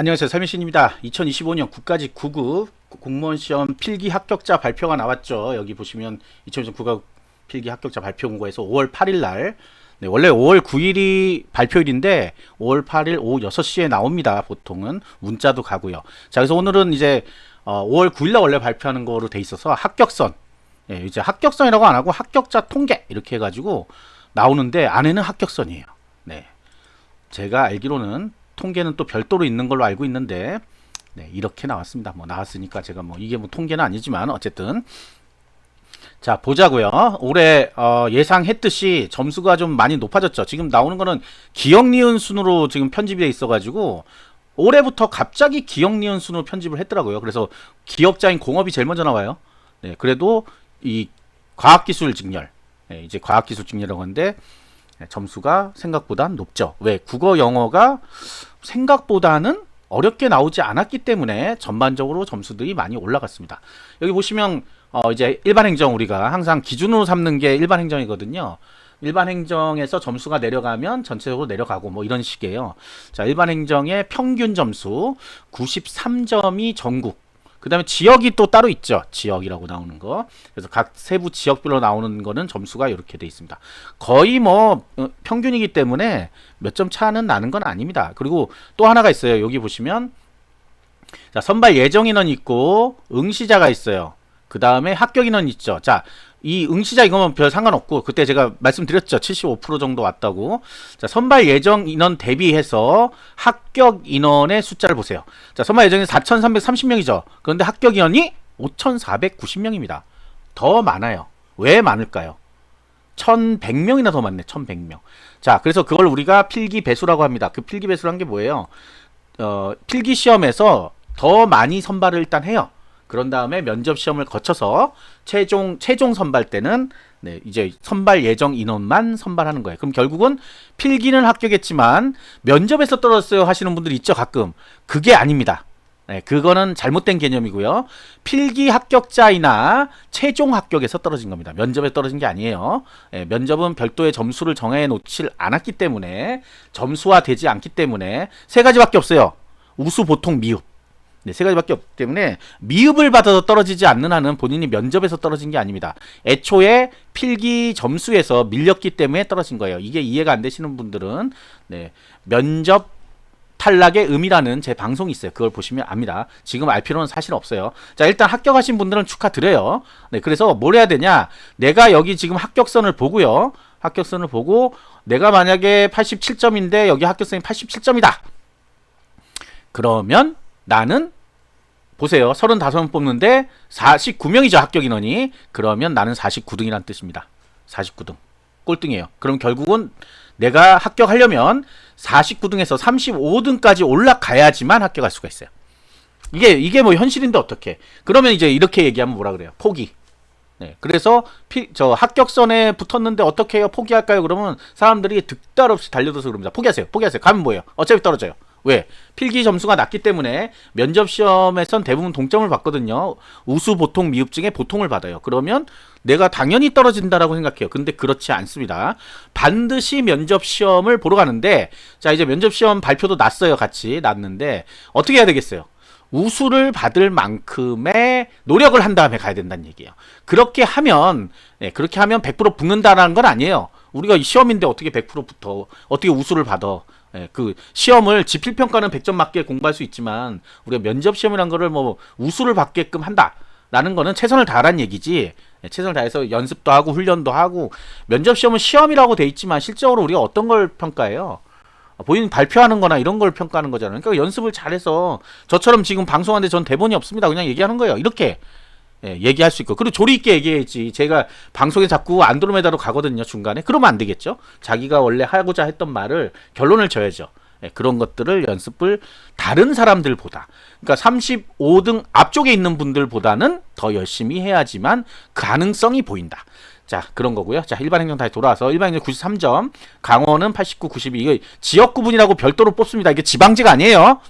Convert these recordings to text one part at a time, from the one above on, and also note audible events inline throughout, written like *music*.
안녕하세요. 살민신입니다. 2025년 국가직 9급 공무원 시험 필기 합격자 발표가 나왔죠. 여기 보시면 2025년 국가 필기 합격자 발표 공고에서 5월 8일 날 네, 원래 5월 9일이 발표일인데 5월 8일 오후 6시에 나옵니다. 보통은 문자도 가고요. 자, 그래서 오늘은 이제 어, 5월 9일 날 원래 발표하는 거로 돼 있어서 합격선 예, 이제 합격선이라고 안 하고 합격자 통계 이렇게 해가지고 나오는데 안에는 합격선이에요. 네. 제가 알기로는 통계는 또 별도로 있는 걸로 알고 있는데 네, 이렇게 나왔습니다. 뭐 나왔으니까 제가 뭐 이게 뭐 통계는 아니지만 어쨌든 자 보자고요. 올해 어, 예상했듯이 점수가 좀 많이 높아졌죠. 지금 나오는 거는 기억 니은 순으로 지금 편집이 돼 있어가지고 올해부터 갑자기 기억 니은 순으로 편집을 했더라고요. 그래서 기억자인 공업이 제일 먼저 나와요. 네, 그래도 이 과학기술 직렬 네, 이제 과학기술 직렬이라고 하는데 네, 점수가 생각보다 높죠. 왜 국어 영어가 생각보다는 어렵게 나오지 않았기 때문에 전반적으로 점수들이 많이 올라갔습니다. 여기 보시면 어 이제 일반 행정 우리가 항상 기준으로 삼는 게 일반 행정이거든요. 일반 행정에서 점수가 내려가면 전체적으로 내려가고 뭐 이런 식이에요. 자, 일반 행정의 평균 점수 93점이 전국. 그 다음에 지역이 또 따로 있죠. 지역이라고 나오는 거. 그래서 각 세부 지역별로 나오는 거는 점수가 이렇게 돼 있습니다. 거의 뭐 어, 평균이기 때문에 몇 점 차는 나는 건 아닙니다. 그리고 또 하나가 있어요. 여기 보시면 자, 선발 예정 인원 있고 응시자가 있어요. 그 다음에 합격 인원 있죠. 자, 이 응시자 이거면 별 상관없고 그때 제가 말씀드렸죠. 75% 정도 왔다고. 자, 선발 예정 인원 대비해서 합격 인원의 숫자를 보세요. 자, 선발 예정이 4,330명이죠. 그런데 합격 인원이 5,490명입니다. 더 많아요. 왜 많을까요? 1,100명이나 더 많네. 1,100명. 자, 그래서 그걸 우리가 필기 배수라고 합니다. 그 필기 배수란 게 뭐예요? 어, 필기 시험에서 더 많이 선발을 일단 해요. 그런 다음에 면접 시험을 거쳐서 최종 최종 선발 때는 네, 이제 선발 예정 인원만 선발하는 거예요. 그럼 결국은 필기는 합격했지만 면접에서 떨어졌어요 하시는 분들이 있죠, 가끔. 그게 아닙니다. 네, 그거는 잘못된 개념이고요. 필기 합격자이나 최종 합격에서 떨어진 겁니다. 면접에 떨어진 게 아니에요. 네, 면접은 별도의 점수를 정해 놓질 않았기 때문에 점수화 되지 않기 때문에 세 가지밖에 없어요. 우수, 보통, 미흡. 네, 세 가지밖에 없기 때문에 미흡을 받아서 떨어지지 않는 한은 본인이 면접에서 떨어진 게 아닙니다. 애초에 필기 점수에서 밀렸기 때문에 떨어진 거예요. 이게 이해가 안 되시는 분들은 네, 면접 탈락의 의미라는 제 방송이 있어요. 그걸 보시면 압니다. 지금 알 필요는 사실 없어요. 자, 일단 합격하신 분들은 축하드려요. 네, 그래서 뭘 해야 되냐? 내가 여기 지금 합격선을 보고요. 합격선을 보고 내가 만약에 87점인데 여기 합격선이 87점이다. 그러면 나는 보세요. 35명 뽑는데 49명이죠. 합격 인원이. 그러면 나는 49등이란 뜻입니다. 49등. 꼴등이에요. 그럼 결국은 내가 합격하려면 49등에서 35등까지 올라가야지만 합격할 수가 있어요. 이게 이게 뭐 현실인데 어떻게? 그러면 이제 이렇게 얘기하면 뭐라 그래요? 포기. 네. 그래서 피, 저 합격선에 붙었는데 어떻게 해요? 포기할까요? 그러면 사람들이 득달 없이 달려들어서 그럽니다. 포기하세요. 포기하세요. 가면 뭐예요? 어차피 떨어져요. 왜? 필기 점수가 낮기 때문에 면접 시험에선 대부분 동점을 받거든요. 우수 보통 미흡증에 보통을 받아요. 그러면 내가 당연히 떨어진다라고 생각해요. 근데 그렇지 않습니다. 반드시 면접 시험을 보러 가는데 자, 이제 면접 시험 발표도 났어요. 같이 났는데 어떻게 해야 되겠어요? 우수를 받을 만큼의 노력을 한 다음에 가야 된다는 얘기예요. 그렇게 하면 네, 그렇게 하면 100% 붙는다라는 건 아니에요. 우리가 시험인데 어떻게 100% 붙어? 어떻게 우수를 받아? 예, 그 시험을 지필 평가는 100점 맞게 공부할 수 있지만 우리가 면접 시험이란 거를 뭐 우수를 받게끔 한다라는 거는 최선을 다하란 얘기지. 예, 최선을 다해서 연습도 하고 훈련도 하고 면접 시험은 시험이라고 돼 있지만 실적으로 우리가 어떤 걸 평가해요? 본인 발표하는 거나 이런 걸 평가하는 거잖아요. 그러니까 연습을 잘해서 저처럼 지금 방송하는데 전 대본이 없습니다. 그냥 얘기하는 거예요. 이렇게 예, 얘기할 수 있고. 그리고 조리 있게 얘기해야지. 제가 방송에 자꾸 안드로메다로 가거든요 중간에. 그러면 안 되겠죠? 자기가 원래 하고자 했던 말을 결론을 져야죠. 예, 그런 것들을 연습을 다른 사람들보다. 그러니까 35등 앞쪽에 있는 분들보다는 더 열심히 해야지만 가능성이 보인다. 자 그런 거고요. 자 일반 행정 다시 돌아와서 일반 행정 93점. 강원은 89 92 이거 지역 구분이라고 별도로 뽑습니다. 이게 지방직 아니에요.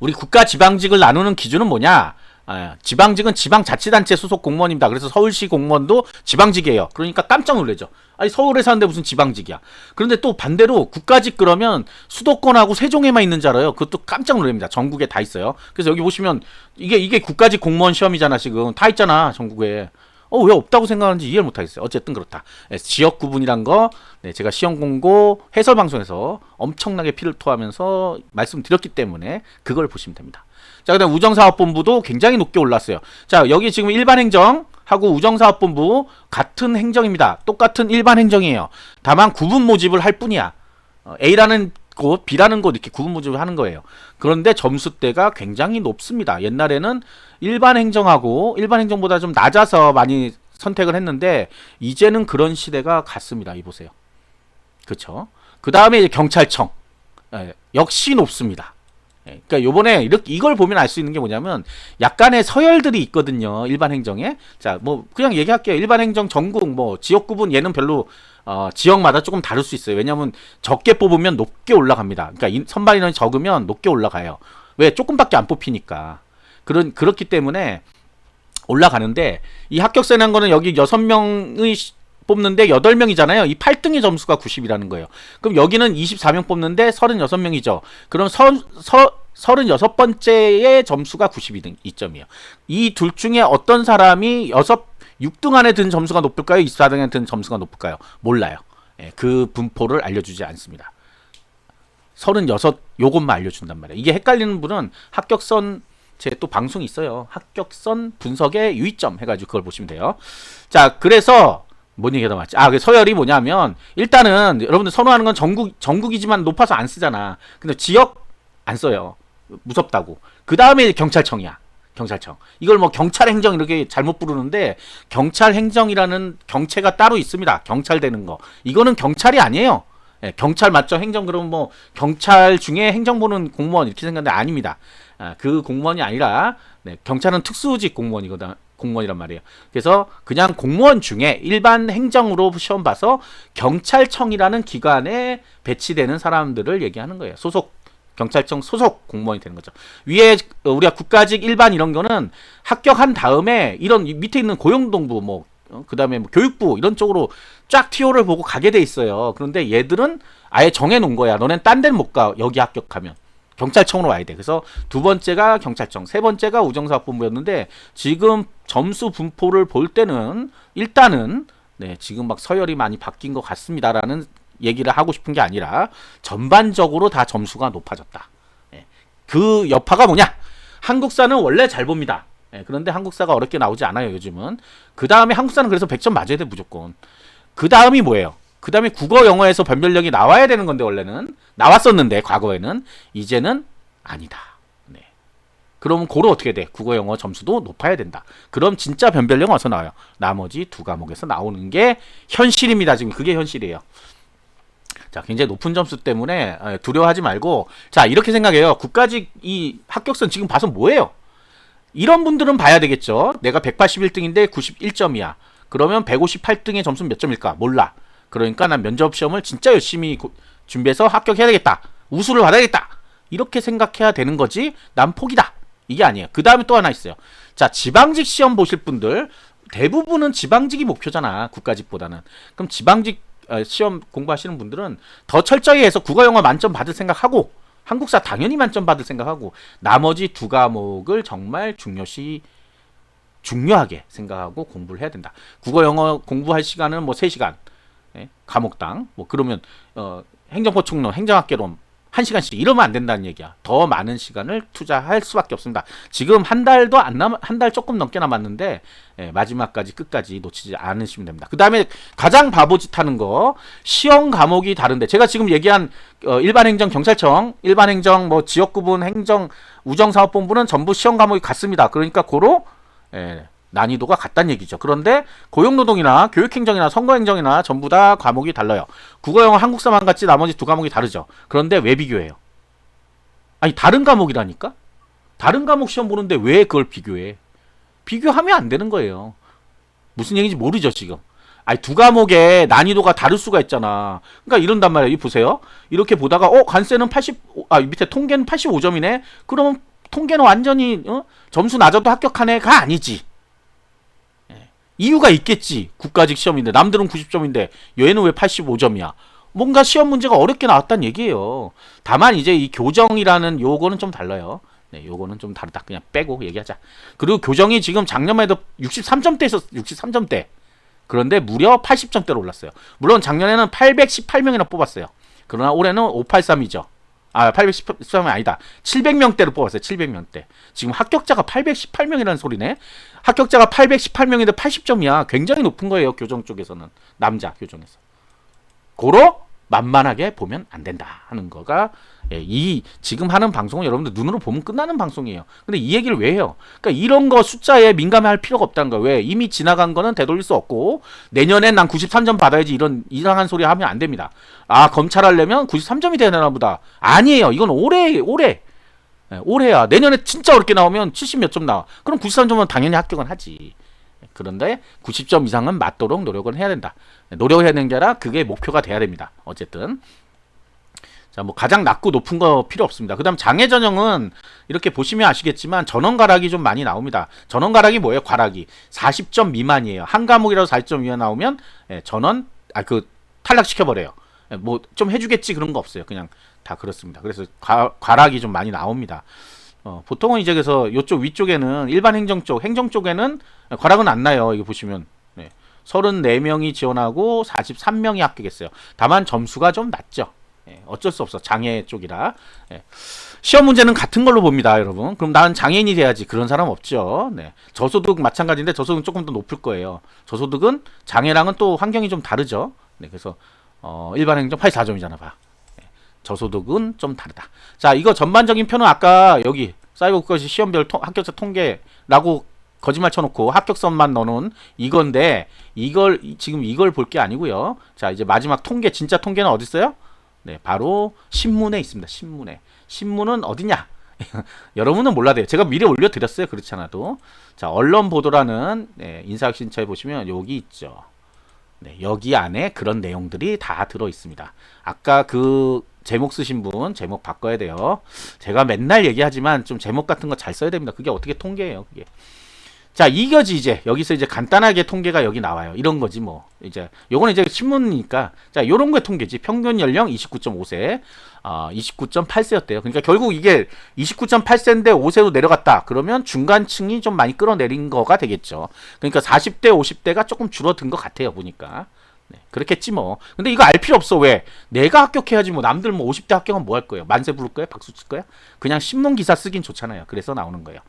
우리 국가 지방직을 나누는 기준은 뭐냐 아, 지방직은 지방자치단체 소속 공무원입니다. 그래서 서울시 공무원도 지방직이에요. 그러니까 깜짝 놀래죠. 아니 서울에 사는데 무슨 지방직이야. 그런데 또 반대로 국가직 그러면 수도권하고 세종에만 있는 줄 알아요. 그것도 깜짝 놀랍니다. 전국에 다 있어요. 그래서 여기 보시면 이게 이게 국가직 공무원 시험이잖아 지금 다 있잖아 전국에. 어 왜 없다고 생각하는지 이해를 못하겠어요. 어쨌든 그렇다. 네, 지역 구분이란 거 네, 제가 시험 공고 해설 방송에서 엄청나게 피를 토하면서 말씀드렸기 때문에 그걸 보시면 됩니다. 자, 그 다음 우정사업본부도 굉장히 높게 올랐어요. 자, 여기 지금 일반 행정 하고 우정사업본부 같은 행정입니다. 똑같은 일반 행정이에요. 다만 구분 모집을 할 뿐이야. 어, A라는 곳, B라는 곳 이렇게 구분 모집을 하는 거예요. 그런데 점수대가 굉장히 높습니다. 옛날에는 일반 행정하고 일반 행정보다 좀 낮아서 많이 선택을 했는데 이제는 그런 시대가 갔습니다. 이 보세요. 그렇죠? 그 다음에 이제 경찰청 예, 역시 높습니다. 예, 그러니까 요번에 이렇게 이걸 보면 알 수 있는 게 뭐냐면 약간의 서열들이 있거든요. 일반 행정에. 자, 뭐 그냥 얘기할게요. 일반 행정 전국 뭐 지역 구분 얘는 별로 어, 지역마다 조금 다를 수 있어요. 왜냐하면 적게 뽑으면 높게 올라갑니다. 그러니까 인- 선발 인원이 적으면 높게 올라가요. 왜 조금밖에 안 뽑히니까. 그런 그렇기 때문에 올라가는데 이 합격세 난 거는 여기 여섯 명의 시- 뽑는데 8명이잖아요. 이 8등의 점수가 90이라는 거예요. 그럼 여기는 24명 뽑는데 36명이죠. 그럼 서, 서, 36번째의 점수가 92등 이점이에요. 이 둘 중에 어떤 사람이 6, 6등 안에 든 점수가 높을까요? 24등 안에 든 점수가 높을까요? 몰라요. 예, 그 분포를 알려주지 않습니다. 36 요것만 알려준단 말이에요. 이게 헷갈리는 분은 합격선 제 또 방송이 있어요. 합격선 분석의 유의점 해가지고 그걸 보시면 돼요. 자, 그래서 뭔 얘기가 더 맞지? 아, 그 서열이 뭐냐면 일단은 여러분들 선호하는 건 전국 전국이지만 높아서 안 쓰잖아. 근데 지역 안 써요. 무섭다고. 그 다음에 경찰청이야. 경찰청. 이걸 뭐 경찰 행정 이렇게 잘못 부르는데 경찰 행정이라는 경체가 따로 있습니다. 경찰 되는 거. 이거는 경찰이 아니에요. 예, 경찰 맞죠? 행정 그러면 뭐 경찰 중에 행정 보는 공무원 이렇게 생각하는데 아닙니다. 아, 그 공무원이 아니라 네, 경찰은 특수직 공무원이거든. 공무원이란 말이에요. 그래서 그냥 공무원 중에 일반 행정으로 시험 봐서 경찰청이라는 기관에 배치되는 사람들을 얘기하는 거예요. 소속 경찰청 소속 공무원이 되는 거죠. 위에 어, 우리가 국가직 일반 이런 거는 합격한 다음에 이런 이 밑에 있는 고용노동부 뭐 어, 그다음에 뭐 교육부 이런 쪽으로 쫙 티오를 보고 가게 돼 있어요. 그런데 얘들은 아예 정해 놓은 거야. 너넨 딴 데는 못 가. 여기 합격하면. 경찰청으로 와야 돼. 그래서 두 번째가 경찰청, 세 번째가 우정사업본부였는데 지금 점수 분포를 볼 때는 일단은 네, 지금 막 서열이 많이 바뀐 것 같습니다라는 얘기를 하고 싶은 게 아니라 전반적으로 다 점수가 높아졌다. 예. 그 여파가 뭐냐? 한국사는 원래 잘 봅니다. 예, 그런데 한국사가 어렵게 나오지 않아요, 요즘은. 그 다음에 한국사는 그래서 100점 맞아야 돼, 무조건. 그 다음이 뭐예요? 그 다음에 국어, 영어에서 변별력이 나와야 되는 건데, 원래는. 나왔었는데, 과거에는. 이제는 아니다. 네. 그럼 고로 어떻게 돼? 국어, 영어 점수도 높아야 된다. 그럼 진짜 변별력 어디서 나와요? 나머지 두 과목에서 나오는 게 현실입니다. 지금 그게 현실이에요. 자, 굉장히 높은 점수 때문에 에, 두려워하지 말고 자, 이렇게 생각해요. 국가직 이 합격선 지금 봐서 뭐예요? 이런 분들은 봐야 되겠죠. 내가 181등인데 91점이야. 그러면 158등의 점수는 몇 점일까? 몰라. 그러니까 난 면접 시험을 진짜 열심히 고- 준비해서 합격해야 되겠다. 우수를 받아야겠다. 이렇게 생각해야 되는 거지. 난 포기다. 이게 아니에요. 그 다음에 또 하나 있어요. 자, 지방직 시험 보실 분들 대부분은 지방직이 목표잖아. 국가직보다는. 그럼 지방직 어, 시험 공부하시는 분들은 더 철저히 해서 국어 영어 만점 받을 생각하고 한국사 당연히 만점 받을 생각하고 나머지 두 과목을 정말 중요시 중요하게 생각하고 공부를 해야 된다. 국어 영어 공부할 시간은 뭐 3시간 예, 과목당 뭐 그러면 어 행정포충론 행정학개론 한 시간씩 이러면 안 된다는 얘기야. 더 많은 시간을 투자할 수밖에 없습니다. 지금 한 달도 안 남, 한 달 조금 넘게 남았는데 예, 마지막까지 끝까지 놓치지 않으시면 됩니다. 그 다음에 가장 바보짓 하는 거 시험 과목이 다른데 제가 지금 얘기한 어, 일반행정 경찰청, 일반행정 뭐 지역구분 행정 우정사업본부는 전부 시험 과목이 같습니다. 그러니까 고로 예, 난이도가 같다는 얘기죠. 그런데 고용노동이나 교육행정이나 선거행정이나 전부 다 과목이 달라요. 국어, 영어, 한국사만 같이 나머지 두 과목이 다르죠. 그런데 왜 비교해요? 아니 다른 과목이라니까? 다른 과목 시험 보는데 왜 그걸 비교해? 비교하면 안 되는 거예요. 무슨 얘기인지 모르죠 지금. 아니 두 과목의 난이도가 다를 수가 있잖아. 그러니까 이런단 말이에요. 이 보세요. 이렇게 보다가 어 관세는 80, 아 밑에 통계는 85점이네. 그러면 통계는 완전히 어? 점수 낮아도 합격한 애가 아니지. 예. 이유가 있겠지. 국가직 시험인데 남들은 90점인데 얘는 왜 85점이야? 뭔가 시험 문제가 어렵게 나왔다는 얘기예요. 다만 이제 이 교정이라는 요거는 좀 달라요. 네, 요거는 좀 다르다. 그냥 빼고 얘기하자. 그리고 교정이 지금 작년만 해도 63점대 있었 63점대. 그런데 무려 80점대로 올랐어요. 물론 작년에는 818명이나 뽑았어요. 그러나 올해는 583이죠. 아, 813이 아니다. 700명대로 뽑았어요. 700명대. 지금 합격자가 818명이라는 소리네. 합격자가 818명인데 80점이야. 굉장히 높은 거예요. 교정 쪽에서는. 남자 교정에서. 고로 만만하게 보면 안 된다 하는 거가 예, 이 지금 하는 방송은 여러분들 눈으로 보면 끝나는 방송이에요. 근데 이 얘기를 왜 해요? 그러니까 이런 거 숫자에 민감할 필요가 없다는 거예요. 왜? 이미 지나간 거는 되돌릴 수 없고 내년엔 난 93점 받아야지 이런 이상한 소리 하면 안 됩니다. 아 검찰 하려면 93점이 되나 보다. 아니에요. 이건 올해 올해 예, 올해야. 내년에 진짜 어렵게 나오면 70 몇 점 나와. 그럼 93점은 당연히 합격은 하지. 그런데 90점 이상은 맞도록 노력을 해야 된다. 노력해야 되는 게 아니라 그게 목표가 돼야 됩니다. 어쨌든. 자, 뭐 가장 낮고 높은 거 필요 없습니다. 그다음 장애 전형은 이렇게 보시면 아시겠지만 전원 가락이 좀 많이 나옵니다. 전원 가락이 뭐예요? 과락이 40점 미만이에요. 한 과목이라도 40점 미만 나오면 예, 전원 아 그 탈락시켜 버려요. 뭐좀 해주겠지 그런 거 없어요. 그냥 다 그렇습니다. 그래서 과, 과락이 좀 많이 나옵니다. 어, 보통은 이제 그래서 이쪽 위쪽에는 일반 행정 쪽, 행정 쪽에는 과락은 안 나요. 이거 보시면. 네. 34명이 지원하고 43명이 합격했어요. 다만 점수가 좀 낮죠. 예, 어쩔 수 없어. 장애 쪽이라. 예. 시험 문제는 같은 걸로 봅니다, 여러분. 그럼 나는 장애인이 돼야지. 그런 사람 없죠. 네. 저소득 마찬가지인데 저소득은 조금 더 높을 거예요. 저소득은 장애랑은 또 환경이 좀 다르죠. 네, 그래서 어, 일반 행정 84점이잖아, 봐. 저소득은 좀 다르다. 자, 이거 전반적인 표는 아까 여기 사이버 국가시 시험별 통, 합격자 통계라고 거짓말 쳐놓고 합격선만 넣어놓은 이건데 이걸 이- 지금 이걸 볼 게 아니고요. 자, 이제 마지막 통계 진짜 통계는 어디 있어요? 네, 바로 신문에 있습니다. 신문에. 신문은 어디냐? *laughs* 여러분은 몰라도 돼요. 제가 미리 올려드렸어요. 그렇지 않아도. 자, 언론 보도라는 네, 인사혁신처에 보시면 여기 있죠. 네, 여기 안에 그런 내용들이 다 들어 있습니다. 아까 그 제목 쓰신 분 제목 바꿔야 돼요. 제가 맨날 얘기하지만 좀 제목 같은 거 잘 써야 됩니다. 그게 어떻게 통계예요, 그게. 자, 이거지 이제 여기서 이제 간단하게 통계가 여기 나와요. 이런 거지 뭐. 이제 요거는 이제 신문이니까 자, 요런 거의 통계지. 평균 연령 29.5세. 아, 29.8세였대요. 그러니까 결국 이게 29.8세인데 5세로 내려갔다. 그러면 중간층이 좀 많이 끌어내린 거가 되겠죠. 그러니까 40대, 50대가 조금 줄어든 것 같아요, 보니까. 네, 그렇겠지 뭐. 근데 이거 알 필요 없어. 왜? 내가 합격해야지 뭐. 남들 뭐 50대 합격은 뭐할 거예요? 만세 부를 거예요? 박수 칠 거예요? 그냥 신문 기사 쓰긴 좋잖아요. 그래서 나오는 거예요.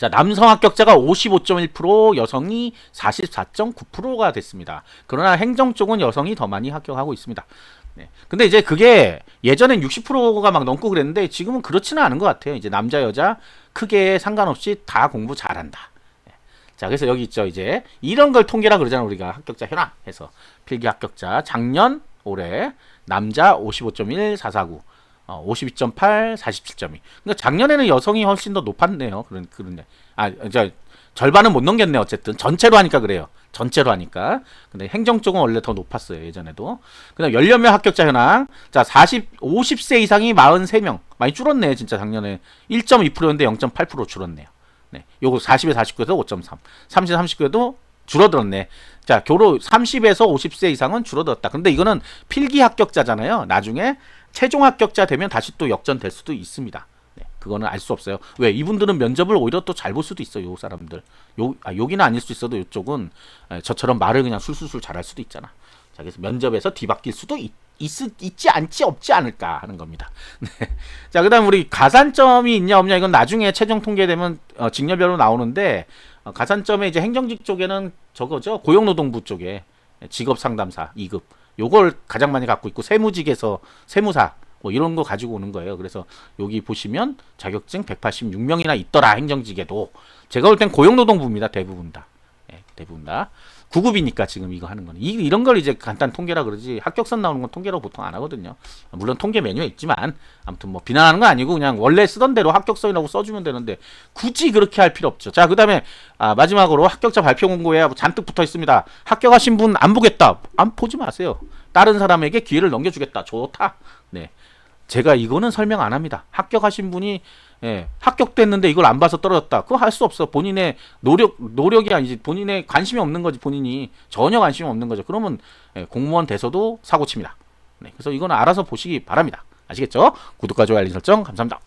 자, 남성 합격자가 55.1%, 여성이 44.9%가 됐습니다. 그러나 행정 쪽은 여성이 더 많이 합격하고 있습니다. 네. 근데 이제 그게 예전엔 60%가 막 넘고 그랬는데 지금은 그렇지는 않은 것 같아요. 이제 남자, 여자 크게 상관없이 다 공부 잘한다. 네. 자, 그래서 여기 있죠. 이제 이런 걸 통계라 그러잖아. 우리가 합격자 현황 해서 필기 합격자 작년, 올해 남자 55.1, 449. 어, 52.8, 47.2. 그러니까 작년에는 여성이 훨씬 더 높았네요. 그런 그런데 아, 저 절반은 못 넘겼네 어쨌든 전체로 하니까 그래요. 전체로 하니까. 근데 행정 쪽은 원래 더 높았어요 예전에도. 그다음 연령별 합격자 현황. 자, 40, 50세 이상이 43명. 많이 줄었네 진짜 작년에 1.2%였는데 0.8% 줄었네요. 네, 요거 40에 49에서 5.3, 30에 39에도 줄어들었네. 자, 교로 30에서 50세 이상은 줄어들었다. 근데 이거는 필기 합격자잖아요. 나중에 최종 합격자 되면 다시 또 역전될 수도 있습니다. 네, 그거는 알 수 없어요. 왜? 이분들은 면접을 오히려 또 잘 볼 수도 있어요. 요 사람들. 요, 아, 여기는 아닐 수 있어도 이쪽은 에, 저처럼 말을 그냥 술술술 잘할 수도 있잖아. 자, 그래서 면접에서 뒤바뀔 수도 있, 있, 있지 않지 없지 않을까 하는 겁니다. *laughs* 네. 자, 그다음 우리 가산점이 있냐 없냐 이건 나중에 최종 통계되면 어, 직렬별로 나오는데 어, 가산점에 이제 행정직 쪽에는 저거죠 고용노동부 쪽에 직업 상담사 2급 요걸 가장 많이 갖고 있고 세무직에서 세무사 뭐 이런 거 가지고 오는 거예요. 그래서 여기 보시면 자격증 186명이나 있더라 행정직에도. 제가 볼 땐 고용노동부입니다 대부분 다. 예, 대부분 다 9급이니까 지금 이거 하는 거는 이, 이런 걸 이제 간단 통계라 그러지 합격선 나오는 건 통계로 보통 안 하거든요. 물론 통계 메뉴에 있지만 아무튼 뭐 비난하는 건 아니고 그냥 원래 쓰던 대로 합격선이라고 써주면 되는데 굳이 그렇게 할 필요 없죠. 자 그다음에 아, 마지막으로 합격자 발표 공고에 잔뜩 붙어 있습니다. 합격하신 분 안 보겠다. 안 보지 마세요. 다른 사람에게 기회를 넘겨주겠다. 좋다. 네. 제가 이거는 설명 안 합니다. 합격하신 분이 예, 합격됐는데 이걸 안 봐서 떨어졌다. 그거 할 수 없어. 본인의 노력 노력이 아니지 본인의 관심이 없는 거지. 본인이 전혀 관심이 없는 거죠. 그러면 예, 공무원 돼서도 사고 칩니다. 네, 그래서 이거는 알아서 보시기 바랍니다. 아시겠죠? 구독과 좋아요 알림 설정 감사합니다.